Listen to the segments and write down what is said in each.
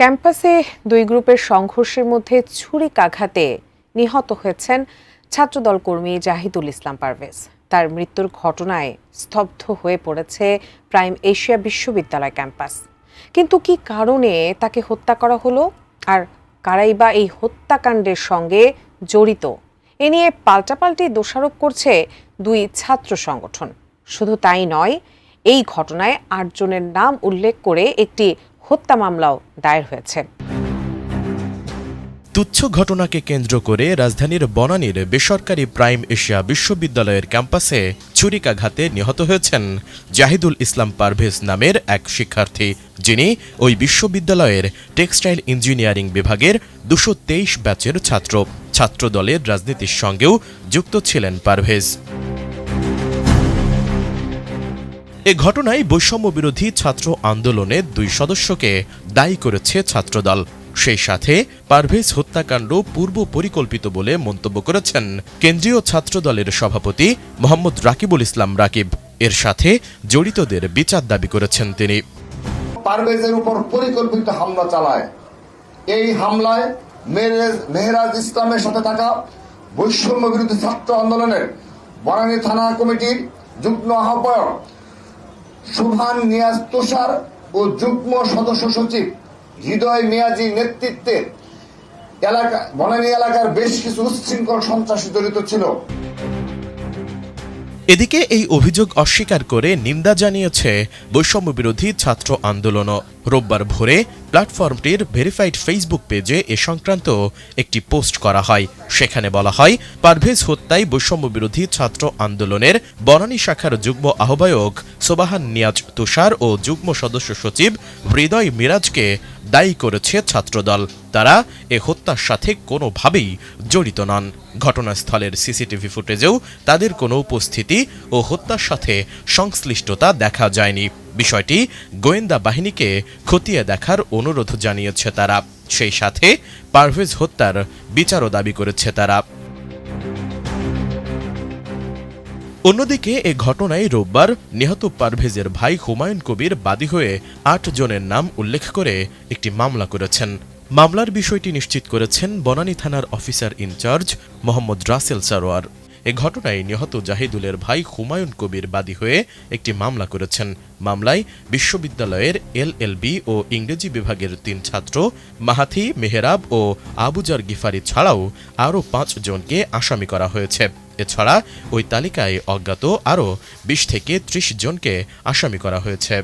ক্যাম্পাসে দুই গ্রুপের সংঘর্ষের মধ্যে ছুরিকাঘাতে নিহত হয়েছেন ছাত্রদল কর্মী জাহিদুল ইসলাম পারভেজ। তার মৃত্যুর ঘটনায় স্তব্ধ হয়ে পড়েছে প্রাইম এশিয়া বিশ্ববিদ্যালয় ক্যাম্পাস। কিন্তু কি কারণে তাকে হত্যা করা হলো? আর কারাই বা এই হত্যাকাণ্ডের সঙ্গে জড়িত? এ নিয়ে পাল্টাপাল্টি দোষারোপ করছে দুই ছাত্র সংগঠন। শুধু তাই নয়, এই ঘটনায় আটজনের নাম উল্লেখ করে একটি হত্যা মামলাও দায়ের হয়েছে। তুচ্ছ ঘটনাকে কেন্দ্র করে রাজধানীর বনানীর বেসরকারি প্রাইম এশিয়া বিশ্ববিদ্যালয়ের ক্যাম্পাসে ছুরিকাঘাতে নিহত হয়েছেন জাহিদুল ইসলাম পারভেজ নামের এক শিক্ষার্থী, যিনি ওই বিশ্ববিদ্যালয়ের টেক্সটাইল ইঞ্জিনিয়ারিং বিভাগের দুশো ব্যাচের ছাত্র। ছাত্রদলের রাজনীতির সঙ্গেও যুক্ত ছিলেন পারভেজ। এ ঘটনায় বৈষম্য বিরোধী ছাত্র আন্দোলনের দুই সদস্যকে দায়ী করেছে ছাত্রদল। সেই সাথে পারভেজ হত্যাকাণ্ড পূর্ব পরিকল্পিত বলে মন্তব্য করেছেন কেন্দ্রীয় ছাত্রদলের সভাপতি মোহাম্মদ রাকিবুল ইসলাম রাকিব। এর সাথে জড়িতদের বিচার দাবি করেছেন তিনি। পারভেজের উপর পরিকল্পিত হামলা চালায়। এই হামলায় মেহরাজ ইসলামের সাথে থাকা বৈষম্য বিরোধী ছাত্র আন্দোলনের বনানী থানা কমিটির যুগ্ম আহ্বায়ক সুভান নিয়াজ তুষার ও যুগ্ম সদস্য সচিব। হৃদয় মিয়াজি নেতৃত্বে এলাকা, বনানী এলাকার বেশ কিছু উচ্ছৃঙ্খল সন্ত্রাসী জড়িত ছিল। এদিকে এই অভিযোগ অস্বীকার করে নিন্দা জানিয়েছে বৈষম্য বিরোধী ছাত্র আন্দোলনও। রোববার ভোরে প্ল্যাটফর্মটির ভেরিফাইড ফেসবুক পেজে এ সংক্রান্ত একটি পোস্ট করা হয়। সেখানে বলা হয়, পারভেজ হত্যায় বৈষম্য বিরোধী ছাত্র আন্দোলনের বনানী শাখার যুগ্ম আহ্বায়ক সোবাহান নিয়াজ তুষার ও যুগ্ম সদস্য সচিব হৃদয় মিরাজকে দায়ী করেছে ছাত্রদল। তারা এ হত্যার সাথে কোনোভাবেই জড়িত নন। ঘটনাস্থলের সিসিটিভি ফুটেজেও তাদের কোনো উপস্থিতি ও হত্যার সাথে সংশ্লিষ্টতা দেখা যায়নি। বিষয়টি গোয়েন্দা বাহিনীকে খতিয়ে দেখার অনুরোধ জানিয়েছে তারা। সেই সাথে পারভেজ হত্যার বিচারও দাবি করেছে তারা। অন্যদিকে এ ঘটনায় রোববার নিহত পারভেজের ভাই হুমায়ুন কবির বাদী হয়ে আট জনের নাম উল্লেখ করে একটি মামলা করেছেন। মামলার বিষয়টি নিশ্চিত করেছেন বনানী থানার officer in charge Mohammad Rasel Sarwar. এ ঘটনায় নিহত জাহিদুলের ভাই হুমায়ুন কবির বাদী হয়ে একটি মামলা করেছেন। মামলায় বিশ্ববিদ্যালয়ের এলএলবি ও ইংরেজি বিভাগের তিন ছাত্র, মাহাথি, মেহরাব ও আবুজার গিফারি ছাড়াও আরও পাঁচ জনকে আসামি করা হয়েছে। এছাড়া ওই তালিকায় অজ্ঞাত আরও বিশ থেকে ত্রিশ জনকে আসামি করা হয়েছে।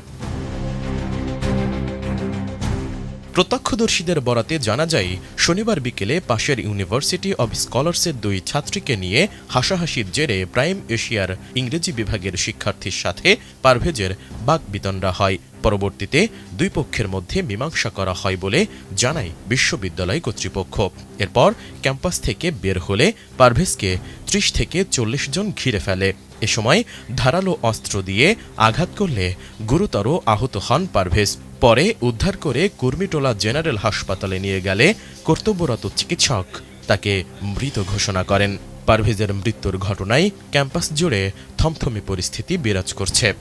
প্রত্যক্ষদর্শীদের বরাতে জানা যায়, শনিবার বিকেলে পাশের ইউনিভার্সিটি অব স্কলার্সের দুই ছাত্রীকে নিয়ে হাসাহাসির জেরে প্রাইম এশিয়ার ইংরেজি বিভাগের শিক্ষার্থীর সাথে পারভেজের বাকবিতণ্ডা হয়। পরবর্তীতে দুই পক্ষের মধ্যে মীমাংসা করা হয় বলে জানায় বিশ্ববিদ্যালয় কর্তৃপক্ষ। এরপর ক্যাম্পাস থেকে বের হলে পারভেজকে ত্রিশ থেকে চল্লিশ জন ঘিরে ফেলে। এ সময় ধারালো অস্ত্র দিয়ে আঘাত করলে গুরুতর আহত হন পারভেজ। পরে উদ্ধার করে কুর্মিটোলা জেনারেল হাসপাতালে নিয়ে গেলে কর্তব্যরত চিকিৎসক তাকে মৃত ঘোষণা করেন। পারভেজের মৃত্যুর ঘটনায় ক্যাম্পাস জুড়ে থমথমে পরিস্থিতি বিরাজ করছে।